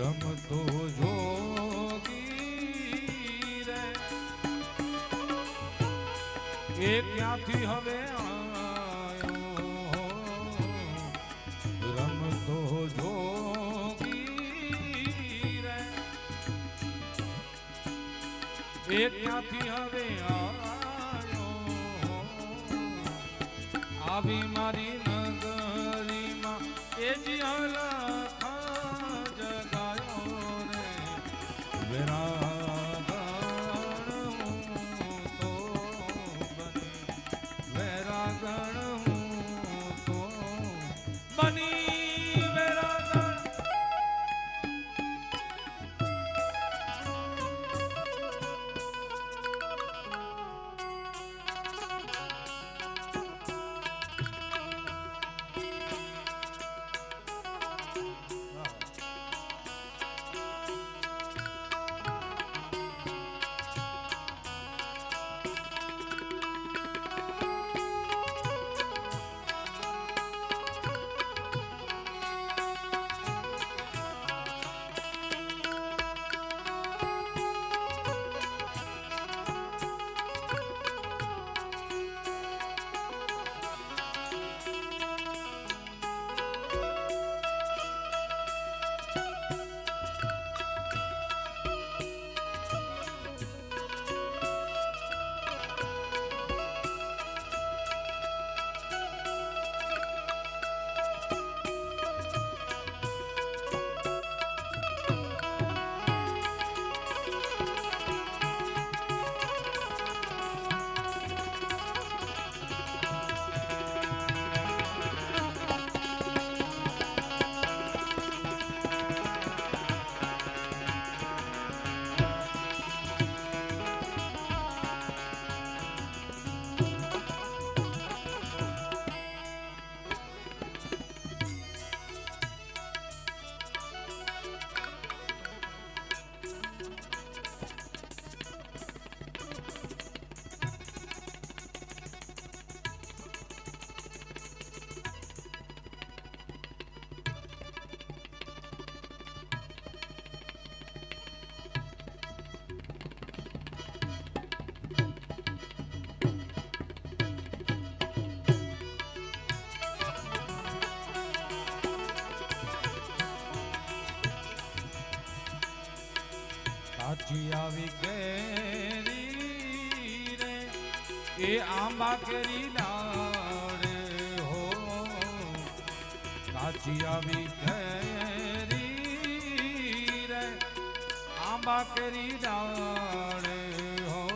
રમતો જોગી રે. એ ક્યાંથી હવે રમતો જોગી રે. એ ક્યાંથી હવે આવી મારી એ આંબા કેરી ડાળે હો. કાચી આવી કેરી રે. આંબા કેરી ડાળે હો.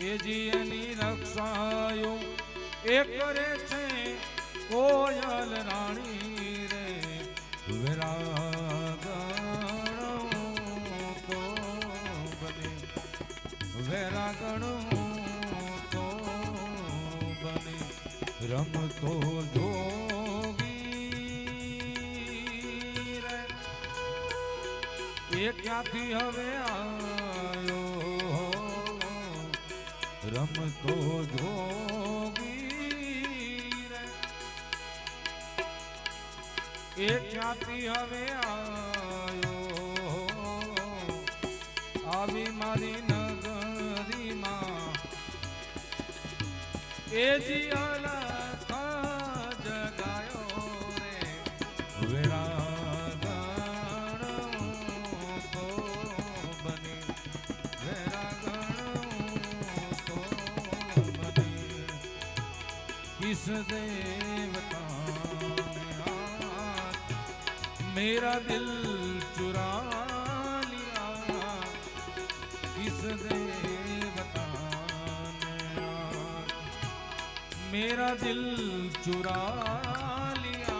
એ જી એની રક્ષાયું એ કરે છે કોયલ રાણી રે. વેરાગણ તો બને વેરાગણ બને રમતો જોગી એ ક્યાંથી હવે આવ્યો રમતો જોગી એ ક્યાંથી હવે આયો આવી મારી એ જીયાલા ખા જગાયો રે વેરા ગણ તો બને વેરા ગણ તો બને કિસ દેવતા મેરા દિલ मेरा दिल चुरा लिया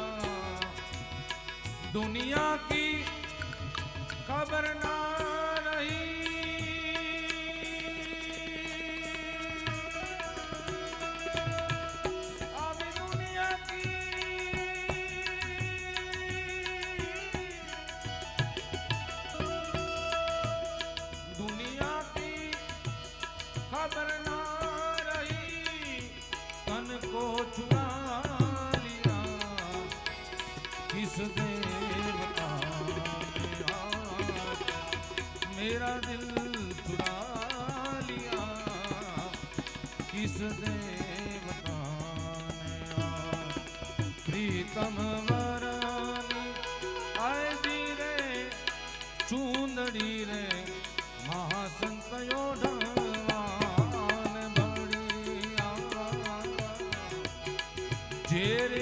दुनिया की खबर ना को छुड़ा लिया देवता मेरा दिल छुड़ा प्रीतम જેરિયો રે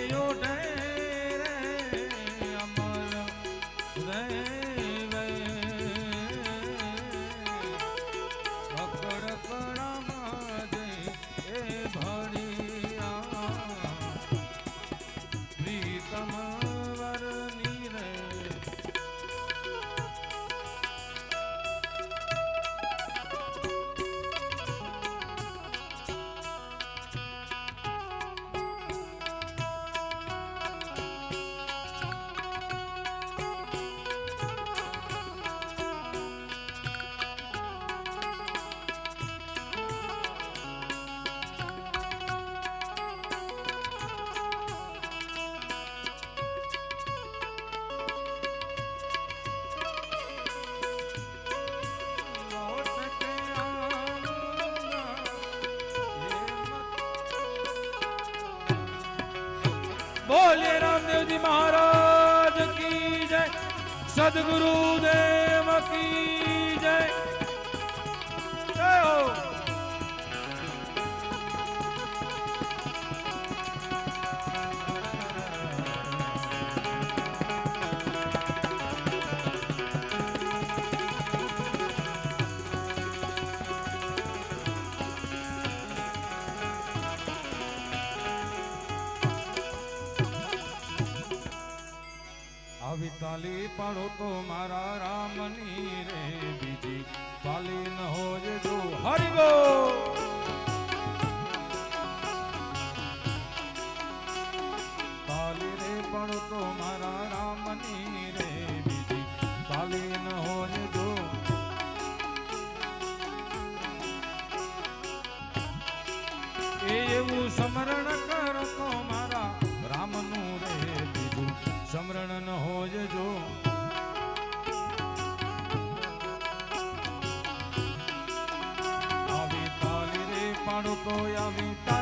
બોલે રામદેવજી મહારાજ કી જય. સદગુરુ દેવ કી જય. આવી તાલી પાડો તો મારા રામની રે બીજી તાલી ન હોય જો. હરી ગો! તાલી રે પાડો તો મારા રામની રે પાડો તો આવી